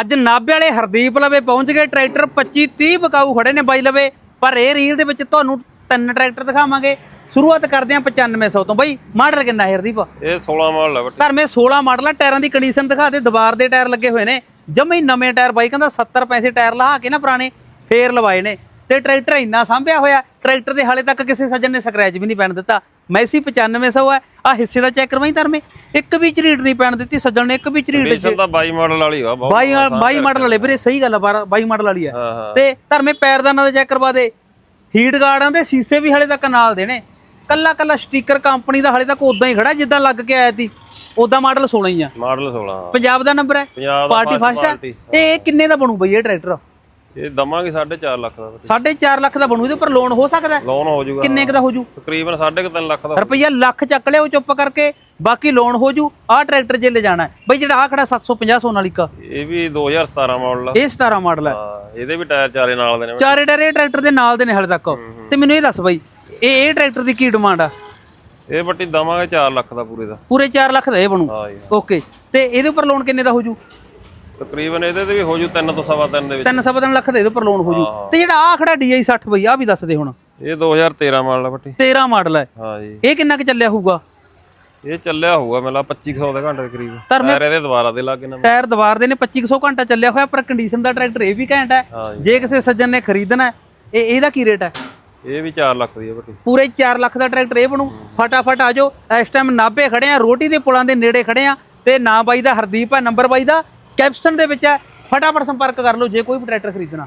ਅੱਜ ਨਾਭੇ ਵਾਲੇ ਹਰਦੀਪ ਲਵੇ ਪਹੁੰਚ ਗਏ ਟਰੈਕਟਰ 25 30 ਬਕਾਊ ਖੜੇ ਨੇ ਬਾਈ ਲਵੇ ਪਰ ਇਹ ਰੀਲ ਦੇ ਵਿੱਚ ਤੁਹਾਨੂੰ ਤਿੰਨ ਟਰੈਕਟਰ ਦਿਖਾਵਾਂਗੇ। ਸ਼ੁਰੂਆਤ ਕਰਦੇ ਹਾਂ 9500 ਤੋਂ। ਬਾਈ ਮਾਡਲ ਕਿੰਨਾ ਹੈ ਹਰਦੀਪ? ਇਹ 16 ਮਾਡਲ ਹੈ ਧਰਮੇ 16 ਮਾਡਲ ਆ ਟਾਇਰਾਂ ਦੀ ਕੰਡੀਸ਼ਨ ਦਿਖਾ ਦੇ ਦੀਵਾਰ ਦੇ ਟਾਇਰ ਲੱਗੇ ਹੋਏ ਨੇ। ਜਮੇ ਨਵੇਂ ਟਾਇਰ ਬਾਈ ਕਹਿੰਦਾ 70 ਪੈਸੇ ਟਾਇਰ ਲਹਾ ਕੇ ਨਾ ਪੁਰਾਣੇ ਫੇਰ ਲਵਾਏ ਨੇ। ਤੇ ਟਰੈਕਟਰ ਇੰਨਾ ਸਾਂਭਿਆ ਹੋਇਆ ਟਰੈਕਟਰ ਦੇ ਹਾਲੇ ਤੱਕ ਕਿਸੇ ਸੱਜਣ ਨੇ ਸਕ੍ਰੈਚ ਵੀ ਨਹੀਂ ਪੈਣ ਦਿੱਤਾ। ਮੈਸੀ 9500 ਹੈ ਆ ਹਿੱਸੇ ਦਾ ਚੈੱਕ ਕਰਵਾਈ ਧਰਮੇ। ਇੱਕ ਵੀ ਝਰੀਟ ਨਹੀਂ ਪੈਣ ਦਿੱਤੀ ਸੱਜਣ ਨੇ ਇੱਕ ਵੀ ਝਰੀਟ ਡੀਜ਼ਲ ਤਾਂ 22 ਮਾਡਲ ਵਾਲੀ ਆ ਬਹੁਤ ਬਾਈ ਬਾਈ ਮਾਡਲ ਵਾਲੇ ਵੀਰੇ ਸਹੀ ਗੱਲ ਆ 22 ਮਾਡਲ ਵਾਲੀ ਆ। ਤੇ ਧਰਮੇ ਪੈਰਦਾਨਾਂ ਦਾ ਚੈੱਕ ਕਰਵਾ ਦੇ। ਹੀਟ ਗਾਰਡਾਂ ਦੇ ਸੀਸੇ ਵੀ ਹਲੇ ਤੱਕ ਨਾਲ ਦੇ ਨੇ ਕੱਲਾ ਕੱਲਾ ਸਟicker ਕੰਪਨੀ ਦਾ ਹਲੇ ਤੱਕ ਉਦਾਂ ਹੀ ਖੜਾ ਜਿੱਦਾਂ ਲੱਗ ਕੇ ਆਇਆ ਸੀ। ਉਦਾਂ ਮਾਡਲ 16 ਹੀ ਆ। ਮਾਡਲ 16 ਹਾਂ। ਪੰਜਾਬ ਦਾ ਨੰਬਰ ਹੈ? ਪਾਰਟੀ ਫਸਟ ਹੈ ਇਹ ਕਿੰਨੇ ਦਾ ਬਣੂ ਬਈ ਇਹ ਟਰੈਕਟਰ ਇਹ ਦਵਾਂਗੇ 4.5 ਲੱਖ ਦਾ ਬੱਟੀ 4.5 ਲੱਖ ਦਾ ਬਣੂ ਇਹਦੇ ਉੱਪਰ ਲੋਨ ਹੋ ਸਕਦਾ? ਹੈ? ਲੋਨ ਹੋ ਜਾਊਗਾ। ਕਿੰਨੇ ਕੁ ਦਾ ਹੋ ਜੂ? ਤਕਰੀਬਨ 3.5 ਲੱਖ ਦਾ ਰੁਪਈਆ ਲੱਖ ਚੱਕ ਲਿਓ ਚੁੱਪ ਕਰਕੇ ਬਾਕੀ ਲੋਨ ਹੋ ਜੂ। ਆਹ ਟਰੈਕਟਰ ਜੇ ਲੈ ਜਾਣਾ। ਬਈ ਜਿਹੜਾ ਆ ਖੜਾ 750 ਸੋਨਾਲੀਕਾ ਇਹ ਵੀ 2017 ਮਾਡਲ ਆ। ਇਹ 17 ਮਾਡਲ ਹਾਂ ਇਹਦੇ ਵੀ ਟਾਇਰ ਚਾਰੇ ਨਾਲ ਦੇ ਨੇ। ਚਾਰੇ ਡਰੇ ਟਰੈਕਟਰ ਦੇ ਨਾਲ ਦੇ ਨੇ ਹਲੇ ਤੱਕ। ਤੇ ਮੈਨੂੰ ਇਹ ਦੱਸ ਬਈ ਇਹ ਇਹ ਟਰੈਕਟਰ ਦੀ ਕੀ ਡਿਮਾਂਡ ਆ? ਇਹ ਬੱਟੀ ਦਵਾਂਗੇ 4 ਲੱਖ ਦਾ ਪੂਰੇ ਦਾ। ਪੂਰੇ 4 ਲੱਖ ਦਾ ਇਹ ਬਣੂ। ਓਕੇ ਤੇ ਇਹਦੇ ਉੱਪਰ ਲੋਨ ਕਿੰਨੇ ਦਾ ਹੋ ਜੂ? ਤਕਰੀਬਨ ਇਹਦੇ ਤੇ ਵੀ ਹੋ ਜੂ 3 ਤੋਂ ਸਵਾ ਤਿੰਨ ਦੇ ਵਿੱਚ। ਤਿੰਨ ਸਵਾ ਤਿੰਨ ਲੱਖ ਦਾ ਇਹਦੇ ਉੱਪਰ ਲੋਨ ਹੋ ਜੂ। ਤੇ ਜਿਹੜਾ ਆ ਖੜਾ DI 60 ਬਈ ਆ ਵੀ ਦੱਸ ਦੇ ਹੁਣ। ਇਹ 2013 ਮਾਡਲ ਆ ਬੱਟੀ। 13 ਮਾਡਲ ਹੈ ਹਾਂ ਜੀ। ਇਹ ਕਿੰਨਾ ਕੁ ਚੱਲਿਆ ਹੋਊਗਾ? ਇਹ ਚੱਲਿਆ ਹੋਊਗਾ ਮੇਲਾ 2500 ਦੇ ਘੰਟੇ ਦੇ ਕਰੀਬ। ਟਾਇਰ ਇਹਦੇ ਦੁਬਾਰਾ ਦੇ ਲੱਗੇ ਨਵੇਂ ਟਾਇਰ ਦੀਵਾਰ ਦੇ ਨੇ 2500 ਘੰਟਾ ਚੱਲਿਆ ਹੋਇਆ ਪਰ ਕੰਡੀਸ਼ਨ ਦਾ ਟਰੈਕਟਰ ਇਹ ਵੀ ਘੈਂਟ ਹੈ ਹਾਂ ਜੀ। ਕਿਸੇ ਸੱਜਣ ਨੇ ਖਰੀਦਣਾ ਹੈ, ਇਹ ਇਹਦਾ ਕੀ ਰੇਟ ਹੈ ਇਹ ਵੀ 4 ਲੱਖ ਦੀ ਹੈ ਬੱਟੀ। ਪੂਰੇ 4 ਲੱਖ ਦਾ ਟਰੈਕਟਰ ਇਹ ਬਣੂ। ਫਟਾਫਟ ਆ ਜਾਓ। ਇਸ ਟਾਈਮ ਨਾਭੇ ਖੜੇ ਆ ਰੋਟੀ ਦੇ ਪੁਲਾਂ ਦੇ ਨੇੜੇ ਖੜੇ ਆ। ਤੇ ਨਾਂ ਬਾਈ ਦਾ ਹਰਦੀਪ ਹੈ ਨੰਬਰ ਬਾਈ ਦਾ। ਕੈਪਸ਼ਨ ਦੇ ਵਿੱਚ ਹੈ। ਫਟਾਫਟ ਸੰਪਰਕ ਕਰ ਲਓ ਜੇ ਕੋਈ ਵੀ ਟਰੈਕਟਰ ਖਰੀਦਣਾ।